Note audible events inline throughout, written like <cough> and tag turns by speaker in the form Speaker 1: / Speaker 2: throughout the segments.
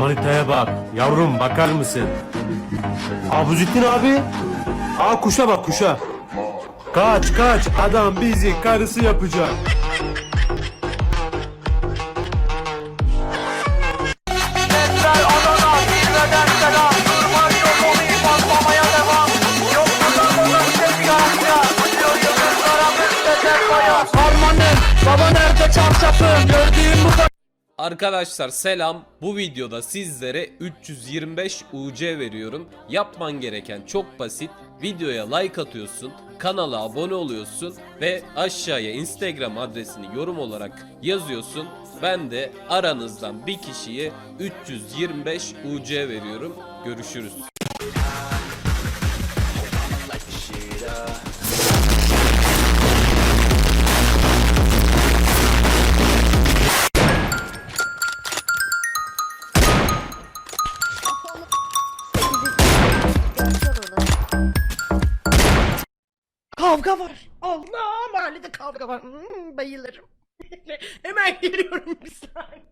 Speaker 1: manitaya bak. Yavrum bakar mısın? Abuzittin abi. Aa kuşa bak kuşa. Kaç kaç adam bizi karısı yapacak.
Speaker 2: Arkadaşlar selam. Bu videoda sizlere 325 UC veriyorum. Yapman gereken çok basit. Videoya like atıyorsun, kanala abone oluyorsun ve aşağıya Instagram adresini yorum olarak yazıyorsun. Ben de aranızdan bir kişiye 325 UC veriyorum. Görüşürüz.
Speaker 3: Kavga var. Allah mahallede kavga var. Hmm, bayılırım. <laughs> Hemen geliyorum bir saniye.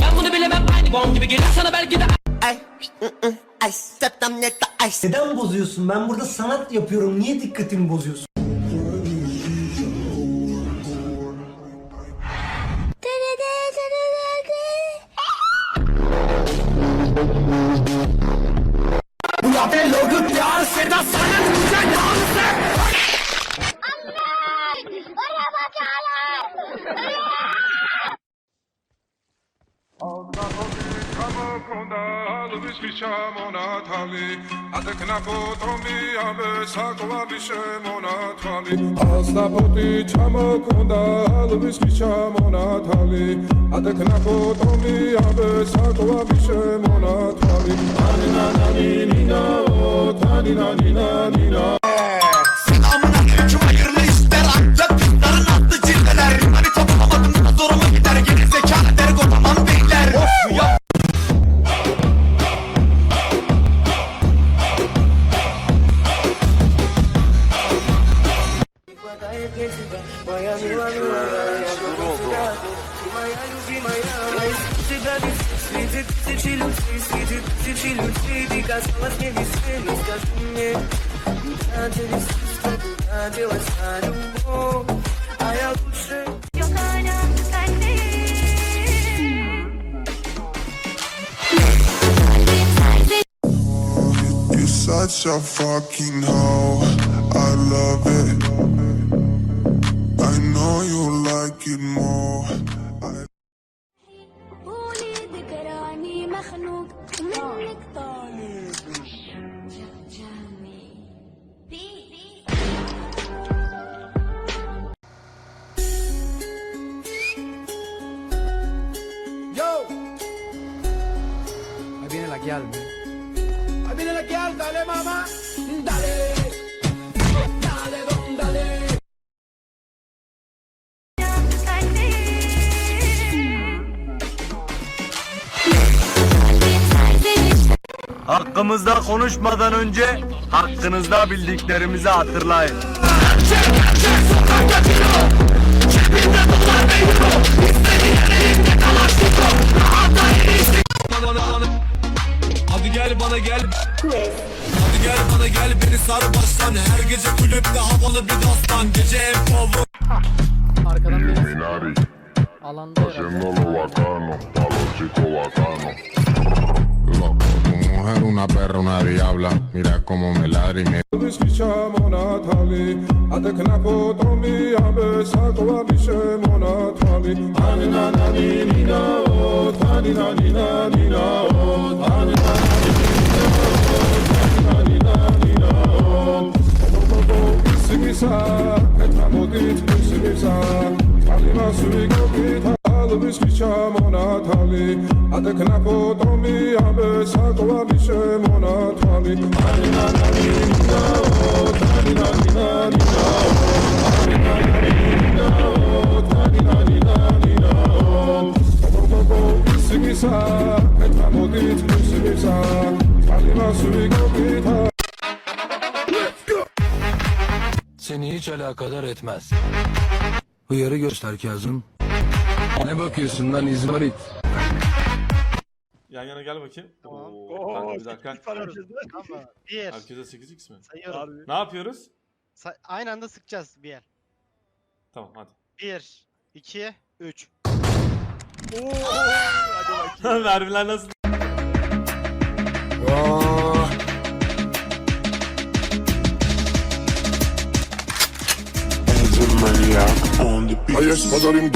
Speaker 4: Ben bunu bilemem aynı bomb gibi gelir sana belki de
Speaker 5: Ay, ı, ı, ay, septem netta, ay.
Speaker 6: Neden bozuyorsun? Ben burada sanat yapıyorum. Niye dikkatimi bozuyorsun?
Speaker 7: Asta poti chamo konda ხალხი ჩამონათალი. ათეკნა ფოტომი ამე საკვები შემონათალი. ალსნაფოტი ჩამოქონდა ალვის ჩამონათალი. ათეკნა ფოტომი ამე საკვები შემონათალი. ანინანინინაო
Speaker 5: თანინანინანინა Среди тысячи людей, среди тысячи людей Ты казалась мне везде, но скажи мне Куда делись чувства, куда делась та
Speaker 8: любовь А я
Speaker 7: лучше Such a fucking hoe, I love it
Speaker 1: Hakkımızda konuşmadan önce hakkınızda bildiklerimizi hatırlayın.
Speaker 4: Hadi gel bana gel. Hadi gel bana gel beni sar baştan. Her gece kulüpte havalı bir dastan. Gece en power
Speaker 7: Illuminati. Haciendo lo bacano Pa' los chicos bacanos
Speaker 9: Loco, tu mujer una perra, una diabla. Mira cómo me ladra y me
Speaker 7: adakna მისა ეთმა მოდით მისი მისა ალიმას ვიგობით ალვის ჩამონათალი ადეკნა ფოტომი ამე საკვალი შემონათალი ალიმანანი ნაო ალიმანანი
Speaker 4: ნაო hiç alakadar etmez
Speaker 10: Hıyarı göster Kazım. Ne bakıyorsun lan İzmarit?
Speaker 11: Yan yana gel bakayım. Oo, kanka bir dakika.
Speaker 12: Bir.
Speaker 11: Herkese 8x mi?
Speaker 12: Sayıyorum.
Speaker 11: Ne yapıyoruz?
Speaker 12: Aynı anda sıkacağız bir yer.
Speaker 11: Tamam hadi.
Speaker 12: Bir, iki, üç. <laughs>
Speaker 11: Mermiler nasıl?
Speaker 13: Hayır pazarım